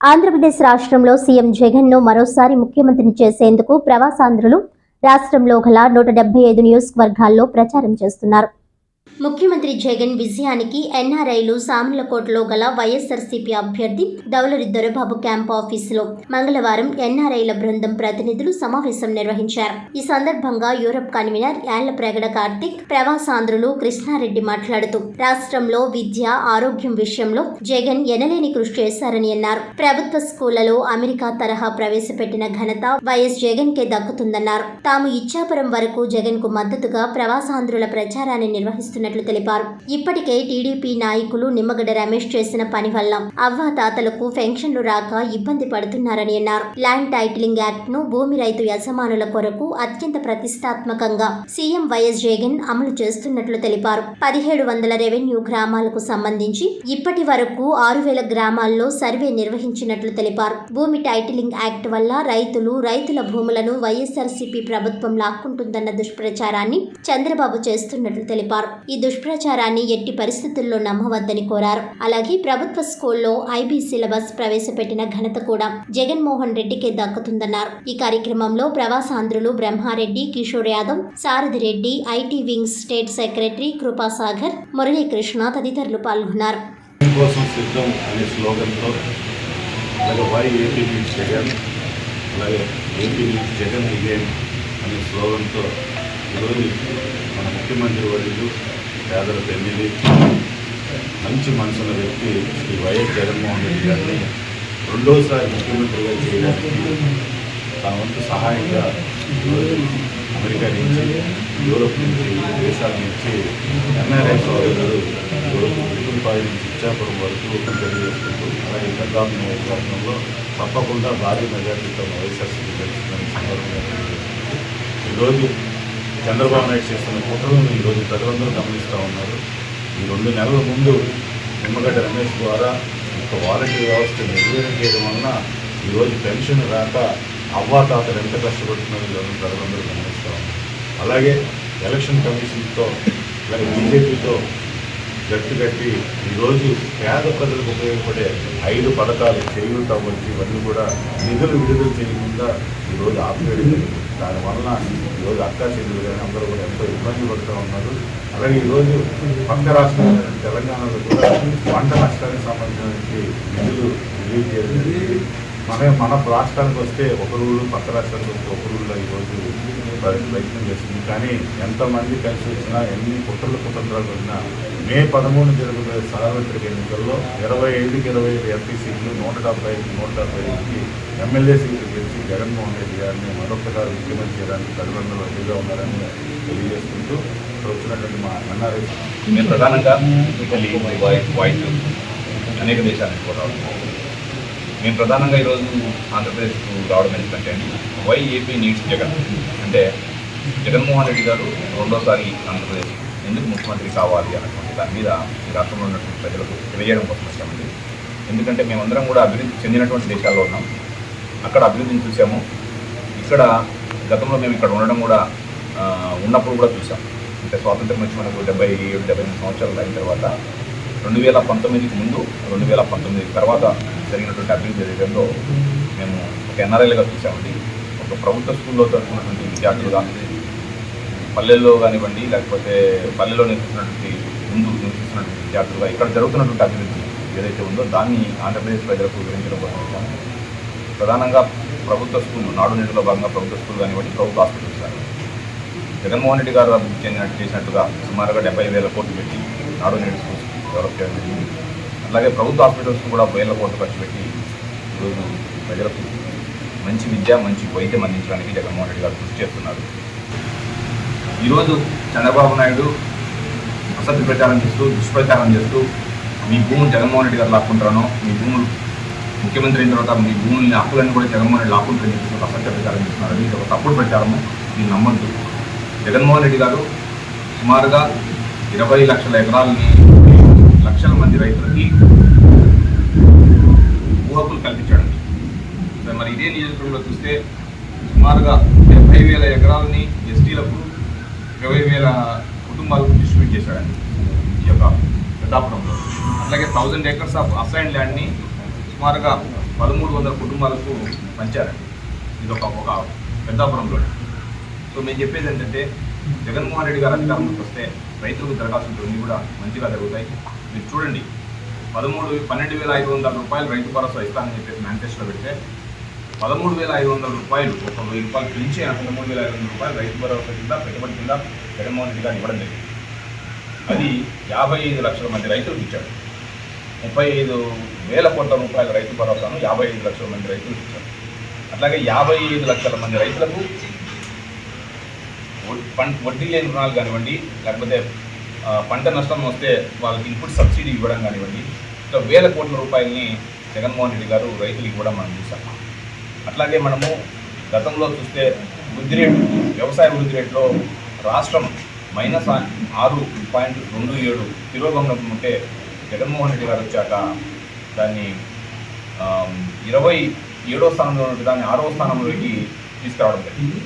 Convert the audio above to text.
ఆంధ్రప్రదేశ్ రాష్ట్రంలో సీఎం జగన్ను మరోసారి ముఖ్యమంత్రిని చేసేందుకు ప్రవాసాంధ్రులు రాష్ట్రంలో గల నూట డెబ్బై ఐదు నియోజకవర్గాల్లో ప్రచారం చేస్తున్నారు. ముఖ్యమంత్రి జగన్ విజయానికి ఎన్ఆర్ఐలు సామర్లకోటలో గల వైఎస్ఆర్సీపీ అభ్యర్థి దౌలరి దొరబాబు క్యాంప్ ఆఫీసులో మంగళవారం ఎన్ఆర్ఐల బృందం ప్రతినిధులు సమావేశం నిర్వహించారు. ఈ సందర్భంగా యూరప్ కన్వీనర్ యాళ్ళప్రగడ కార్తిక్ ప్రవాసాంధ్రులు కృష్ణారెడ్డి మాట్లాడుతూ రాష్ట్రంలో విద్య ఆరోగ్యం విషయంలో జగన్ ఎనలేని కృషి చేశారని అన్నారు. ప్రభుత్వ స్కూళ్ళలో అమెరికా తరహా ప్రవేశపెట్టిన ఘనత వైఎస్ జగన్ కే దక్కుతుందన్నారు. తాము ఇచ్చాపురం వరకు జగన్కు మద్దతుగా ప్రవాసాంధ్రుల ప్రచారాన్ని నిర్వహిస్తారు ఆలోచిస్తున్నట్లు తెలిపారు. ఇప్పటికే టీడీపీ నాయకులు నిమ్మగడ్డ రమేష్ చేసిన పని వల్ల అవ్వాతాతలకు పెన్షన్లు రాక ఇబ్బంది పడుతున్నారని అన్నారు. ల్యాండ్ టైటిలింగ్ యాక్ట్ను భూమి రైతు యజమానుల కొరకు అత్యంత ప్రతిష్టాత్మకంగా సీఎం వైఎస్ జగన్ అమలు చేస్తున్నట్లు తెలిపారు. పదిహేడు వందల రెవెన్యూ గ్రామాలకు సంబంధించి ఇప్పటి వరకు ఆరు వేల గ్రామాల్లో సర్వే నిర్వహించినట్లు తెలిపారు. భూమి టైటిలింగ్ యాక్ట్ వల్ల రైతులు రైతుల భూములను వైఎస్ఆర్సీపీ ప్రభుత్వం లాక్కుంటుందన్న దుష్ప్రచారాన్ని చంద్రబాబు చేస్తున్నట్లు తెలిపారు. ఈ దుష్ప్రచారాన్ని ఎట్టి పరిస్థితుల్లో నమ్మవద్దని కోరారు. అలాగే ప్రభుత్వ స్కూల్లో ఐబీ సిలబస్ ప్రవేశపెట్టిన ఘనత కూడా జగన్మోహన్ రెడ్డికే దక్కుతుందన్నారు. ఈ కార్యక్రమంలో ప్రవాసాంధ్రులు Brahma Reddy Kishore Yadav Sarathi Reddy IT wing state secretary Kripasagar Murali Krishna తదితరులు పాల్గొన్నారు. కోసం సిద్ధం అనే స్లోగన్తో అలాగే వై ఏపీ జగన్ అలాగే ఏపీ జగన్ అనే స్లోగన్తో ఈరోజు ముఖ్యమంత్రి వర్యులు పేదల పెళ్ళి మంచి మనసున్న వ్యక్తి శ్రీ వైఎస్ జగన్మోహన్ రెడ్డి గారిని రెండోసారి ముఖ్యమంత్రిగా చేయడానికి తన వంతు సహాయంగా అమెరికా నుంచి యూరోప్ నుంచి దేశాల నుంచి ఎన్ఆర్ఐ సోదరులు ఈరోజు నుంచి ఇచ్చాపురం వరకు తెలియజేసుకుంటూ అలాగే పెద్దాపు నియోజకవర్గంలో తప్పకుండా భారీ మెజార్టీతో వైఎస్ఆర్సీపీ గెలుస్తుందని సందర్భంగా ఈరోజు చంద్రబాబు నాయుడు చేస్తున్న కుట్రలను ఈరోజు ప్రజలందరూ గమనిస్తూ ఉన్నారు. ఈ రెండు నెలల ముందు నిమ్మగడ్డ రమేష్ ద్వారా ఒక వాలంటీర్ వ్యవస్థ నిర్వీర్యం చేయడం వలన ఈరోజు పెన్షన్ రాక అవ్వాతాతలు ఎంత కష్టపడుతున్నారో ఈరోజు ప్రజలందరూ గమనిస్తూ ఉన్నారు. అలాగే ఎలక్షన్ కమిషన్తో అలాగే బీజేపీతో గట్టి కట్టి ఈరోజు పేద ప్రజలకు ఉపయోగపడే ఐదు పథకాలు చేయూత వచ్చి ఇవన్నీ కూడా నిధులు విడుదల చేయకుండా ఈరోజు ఆపివేయడం దానివల్ల ఈరోజు అక్కా చెల్లెలు కానీ అందరూ కూడా ఎంతో ఇబ్బంది పడుతూ ఉన్నారు. అలాగే ఈరోజు పక్క రాష్ట్రం తెలంగాణలో కూడా పంట నష్టానికి సంబంధించినటువంటి నిధులు రిలీజ్ చేయడం మన మన రాష్ట్రానికి వస్తే ఒక రూలు పక్క రాష్ట్రానికి వస్తే ఒక రూల్లో ఈరోజు ప్రయత్నం చేస్తుంది. కానీ ఎంతమంది కలిసి వచ్చినా ఎన్ని కుట్రలు కుతంత్రాలు వచ్చినా మే పదమూడు జరుగుతున్న సార్వత్రిక ఎన్నికల్లో ఇరవై ఐదుకి ఇరవై ఐదు ఎంపీ సీట్లు నూట డెబ్బై ఐదు నూట డెబ్బై ఐదుకి ఎమ్మెల్యే సీట్లు గెలిచి జగన్మోహన్ రెడ్డి గారిని మరొకసారి ముఖ్యమంత్రి చేయడానికి తల్లిదండ్రులు రెడీగా ఉన్నారని తెలియజేసుకుంటూ ఇక్కడ వచ్చినటువంటి మా ఎన్ఆర్ఐ మేము ప్రధానంగా ఇటలీ వాయిస్ అనేక దేశాలకు కూడా మేము ప్రధానంగా ఈరోజు ఆంధ్రప్రదేశ్కు రావడం ఎందుకంటే వై ఏపీ నీడ్స్ జగన్. అంటే జగన్మోహన్ రెడ్డి గారు రెండోసారి ఆంధ్రప్రదేశ్ ఎందుకు ముఖ్యమంత్రి కావాలి అన్నటువంటి దాని మీద ఈ రాష్ట్రంలో ఉన్నటువంటి ప్రజలకు తెలియజేయడం కోసం వచ్చామండి ఎందుకంటే మేమందరం కూడా అభివృద్ధి చెందినటువంటి దేశాల్లో ఉన్నాం. అక్కడ అభివృద్ధిని చూసాము. ఇక్కడ గతంలో మేము ఇక్కడ ఉండడం కూడా ఉన్నప్పుడు కూడా చూసాం. అంటే స్వాతంత్రం వచ్చి మనకు డెబ్బై ఏడు డెబ్బై ఎనిమిది సంవత్సరాలు అయిన తర్వాత రెండు వేల పంతొమ్మిదికి ముందు రెండు వేల పంతొమ్మిది తర్వాత జరిగినటువంటి అభివృద్ధి విషయంలో మేము ఒక ఎన్ఆర్ఐలుగా చూసామండి. ఒక ప్రభుత్వ స్కూల్లో చదువుకున్నటువంటి విద్యార్థులుగా పల్లెల్లో కానివ్వండి లేకపోతే పల్లెల్లో నివసిస్తున్నటువంటి ముందు నివసిస్తున్నటువంటి విద్యార్థులుగా ఇక్కడ జరుగుతున్నటువంటి అభివృద్ధి ఏదైతే ఉందో దాన్ని ఆంధ్రప్రదేశ్ ప్రజలకు వివరించడం కోసం ప్రధానంగా ప్రభుత్వ స్కూల్ నాడు నేడులో భాగంగా ప్రభుత్వ స్కూల్ కానివ్వండి ప్రభుత్వ హాస్పిటల్స్ కానివ్వండి. జగన్మోహన్ రెడ్డి గారు చెందినట్టు చేసినట్టుగా సుమారుగా డెబ్బై వేల కోట్లు పెట్టి నాడు నేడు స్కూల్ డెవలప్ చేయడం జరిగింది అలాగే ప్రభుత్వ హాస్పిటల్స్ కూడా వేల కోట్లు ఖర్చు పెట్టి ఈరోజు ప్రజలకు మంచి విద్య మంచి వైద్యం అందించడానికి జగన్మోహన్ రెడ్డి గారు కృషి చేస్తున్నారు. ఈరోజు చంద్రబాబు నాయుడు అసత్య ప్రచారం చేస్తూ దుష్ప్రచారం చేస్తూ మీ భూములు జగన్మోహన్ రెడ్డి గారు లాక్కుంటారనో మీ భూములు ముఖ్యమంత్రి అయిన తర్వాత మీ భూముల్ని హక్కులన్నీ కూడా జగన్మోహన్ రెడ్డి లాక్కుంటారని చెప్పి అసత్య ప్రచారం చేస్తున్నారు ఇది ఒక తప్పుడు ప్రచారము దీన్ని నమ్మద్దు జగన్మోహన్ రెడ్డి గారు సుమారుగా ఇరవై లక్షల ఎకరాలని లక్షల మంది రైతులకి ఊహకులు కల్పించడం. మరి ఇదే నియోజకవర్గంలో చూస్తే సుమారుగా డెబ్బై వేల ఎకరాలని ఎస్టీలకు ఇరవై వేల కుటుంబాలకు డిస్ట్రిబ్యూట్ చేశాడండి ఈ యొక్క పెద్దాపురంలో. అలాగే థౌజండ్ ఏకర్స్ ఆఫ్ అసైన్ ల్యాండ్ని సుమారుగా పదమూడు వందల కుటుంబాలకు పంచారండి. ఇది ఒక ఒక పెద్దాపురంలో సో మేము చెప్పేది ఏంటంటే జగన్మోహన్ రెడ్డి గారు అధికారంలోకి వస్తే రైతులకు దరఖాస్తులు కూడా మంచిగా జరుగుతాయి. మీరు చూడండి పదమూడు పన్నెండు వేల ఐదు వందల రూపాయలు రైతు భరోసా ఇస్తానని చెప్పేసి మేనిఫెస్టోలో పెడితే పదమూడు వేల ఐదు వందల రూపాయలు ఒక వెయ్యి రూపాయలు పెంచి ఆ పదమూడు వేల ఐదు వందల రూపాయలు రైతు భరోసా కింద పెట్టుబడి కింద జగన్మోహన్ రెడ్డి గారు ఇవ్వడం జరిగింది. అది యాభై ఐదు లక్షల మంది రైతులకు ఇచ్చాడు. ముప్పై ఐదు వేల కోట్ల రూపాయల రైతు భరోసాను యాభై ఐదు లక్షల మంది రైతులకు ఇచ్చాడు. అట్లాగే యాభై ఐదు లక్షల మంది రైతులకు వడ్- వడ్డీ లేని రుణాలు కానివ్వండి లేకపోతే పంట నష్టం వస్తే వాళ్ళకి ఇన్పుట్ సబ్సిడీ ఇవ్వడం కానివ్వండి ఇట్లా వేల కోట్ల రూపాయలని జగన్మోహన్ రెడ్డి గారు రైతులకు ఇవ్వడం మనం చూసాం. అట్లాగే మనము గతంలో చూస్తే వృద్ధి రేటు వ్యవసాయ వృద్ధి రేట్లో రాష్ట్రం మైనస్ ఆరు పాయింట్ రెండు ఏడు తిరోగమనం ఉంటే జగన్మోహన్ రెడ్డి గారు వచ్చాక దాన్ని ఇరవై ఏడో స్థానంలో ఉంటే దాన్ని ఆరో స్థానంలోకి తీసుకురావడం జరిగింది.